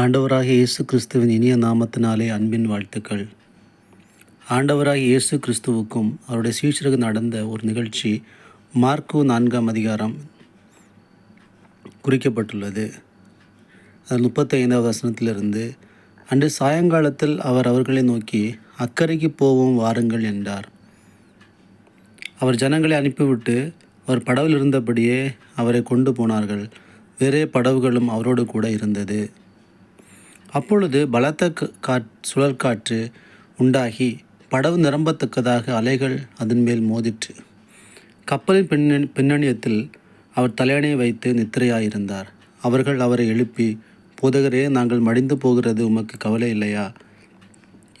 ஆண்டவராக இயேசு கிறிஸ்துவின் இனிய நாமத்தினாலே அன்பின் வாழ்த்துக்கள். ஆண்டவராக இயேசு கிறிஸ்துவுக்கும் அவருடைய சீஷருக்கு நடந்த ஒரு நிகழ்ச்சி மார்க்கு நான்காம் அதிகாரம் குறிக்கப்பட்டுள்ளது. அது முப்பத்தைந்தாவது வசனத்திலிருந்து அன்று சாயங்காலத்தில் அவர் அவர்களை நோக்கி அக்கறைக்கு போவோம் வாருங்கள் என்றார். அவர் ஜனங்களை அனுப்பிவிட்டு அவர் படவில் இருந்தபடியே அவரை கொண்டு போனார்கள். வேறே படவுகளும் அவரோடு கூட இருந்தது. அப்பொழுது பலத்த காற் சுழற்காற்று உண்டாகி படவு நிரம்பத்தக்கதாக அலைகள் அதன் மேல் மோதிற்று. கப்பலின் பின்னணி பின்னணியத்தில் அவர் தலையணையை வைத்து நித்திரையாயிருந்தார். அவர்கள் அவரை எழுப்பி போதகரே நாங்கள் மடிந்து போகிறது உமக்கு கவலை இல்லையா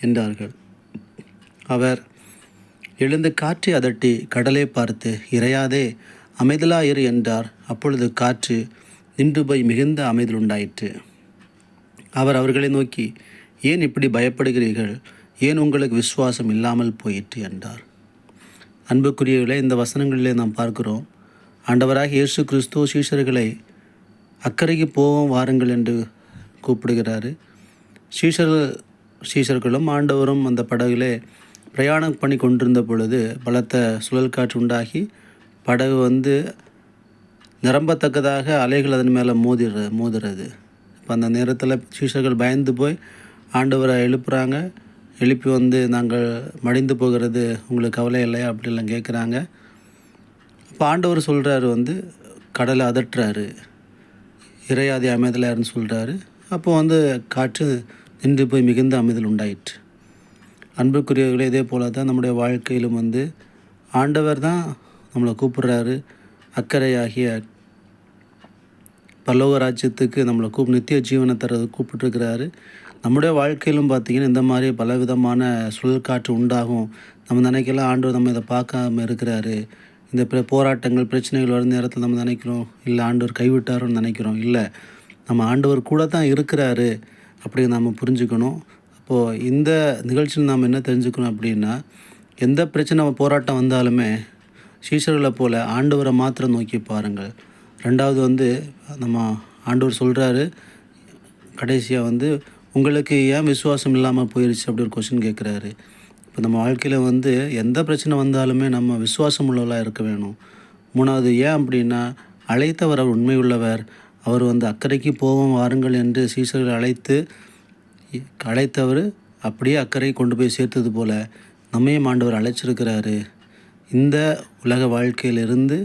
என்றார்கள். அவர் எழுந்து காற்றை அதட்டி கடலை பார்த்து இறையாதே அமைதலாயிரு என்றார். அப்பொழுது காற்று நின்று போய் மிகுந்த அமைதல் உண்டாயிற்று. அவர் அவர்களை நோக்கி ஏன் இப்படி பயப்படுகிறீர்கள்? ஏன் உங்களுக்கு விசுவாசம் இல்லாமல் போயிற்று? என்றார். அன்புக்குரியவர்களே இந்த வசனங்களிலே நாம் பார்க்கிறோம் ஆண்டவராக இயேசு கிறிஸ்துவ சீஷர்களை அக்கறைக்கு போவோம் வாருங்கள் என்று கூப்பிடுகிறாரு. சீஷர்கள் சீஷர்களும் ஆண்டவரும் அந்த படகுலே பிரயாணம் பண்ணி கொண்டிருந்த பொழுது பலத்த சுழல் காற்று உண்டாகி படகு வந்து நிரம்பத்தக்கதாக அலைகள் அதன் மேலே மோதிடுற மோதுறது இப்போ அந்த நேரத்தில் சீஷர்கள் பயந்து போய் ஆண்டவரை எழுப்புறாங்க. எழுப்பி வந்து நாங்கள் மடிந்து போகிறது உங்களுக்கு கவலை இல்லையா அப்படிலாம் கேட்குறாங்க இப்போ ஆண்டவர் சொல்கிறாரு வந்து கடலை அதட்டுறாரு. இறையாதி அமைதலாருன்னு சொல்கிறாரு அப்போ வந்து காற்று நின்று போய் மிகுந்த அமைதல் உண்டாயிற்று. அன்புக்குரியவர்களே இதே போல் தான் நம்முடைய வாழ்க்கையிலும் வந்து ஆண்டவர் தான் நம்மளை கூப்பிட்றாரு. அக்கறையாகிய பல்லோக ராஜ்யத்துக்கு நம்மளை கூப் நித்திய ஜீவனை தர கூப்பிட்டுருக்கிறாரு. நம்முடைய வாழ்க்கையிலும் பார்த்திங்கன்னா இந்த மாதிரி பலவிதமான சுழல் காற்று உண்டாகும். நம்ம நினைக்கலாம் ஆண்டவர் நம்ம இதை பார்க்காம இருக்கிறாரு. இந்த போராட்டங்கள் பிரச்சனைகள் வரும் நேரத்தில் நம்ம நினைக்கிறோம் இல்லை ஆண்டவர் கைவிட்டாரோன்னு நினைக்கிறோம். இல்லை நம்ம ஆண்டவர் கூட தான் இருக்கிறாரு அப்படி நம்ம புரிஞ்சுக்கணும். அப்போது இந்த நிகழ்ச்சியில் நாம் என்ன தெரிஞ்சுக்கணும் அப்படின்னா எந்த பிரச்சனை போராட்டம் வந்தாலுமே சீசர்களை போல் ஆண்டவரை மாத்திரம் நோக்கி பாருங்கள். ரெண்டாவது வந்து நம்ம ஆண்டவர் சொல்கிறாரு கடைசியாக வந்து உங்களுக்கு ஏன் விசுவாசம் இல்லாமல் போயிடுச்சு அப்படி ஒரு கொஷின் கேட்குறாரு இப்போ நம்ம வாழ்க்கையில் வந்து எந்த பிரச்சனை வந்தாலுமே நம்ம விசுவாசம் உள்ளவளாக இருக்க வேணும். மூணாவது ஏன் அப்படின்னா அழைத்தவர் அவர் உண்மை உள்ளவர். அவர் வந்து அக்கறைக்கு போவோம் வாருங்கள் என்று சீசர்கள் அழைத்து அழைத்தவர் அப்படியே அக்கறை கொண்டு போய் சேர்த்தது போல் நம்மையும் ஆண்டவர் அழைச்சிருக்கிறாரு. இந்த உலக வாழ்க்கையிலிருந்து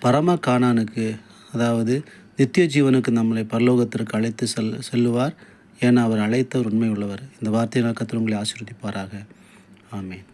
பரம காணானுக்கு அதாவது நித்திய ஜீவனுக்கு நம்மளை பரலோகத்திற்கு அழைத்து செல் செல்லுவார். ஏன்னா அவர் அழைத்தவர் உண்மை உள்ளவர். இந்த வார்த்தையினால் நோக்கத்தில் உங்களை ஆசீர்வதிப்பாராக. ஆமேன்.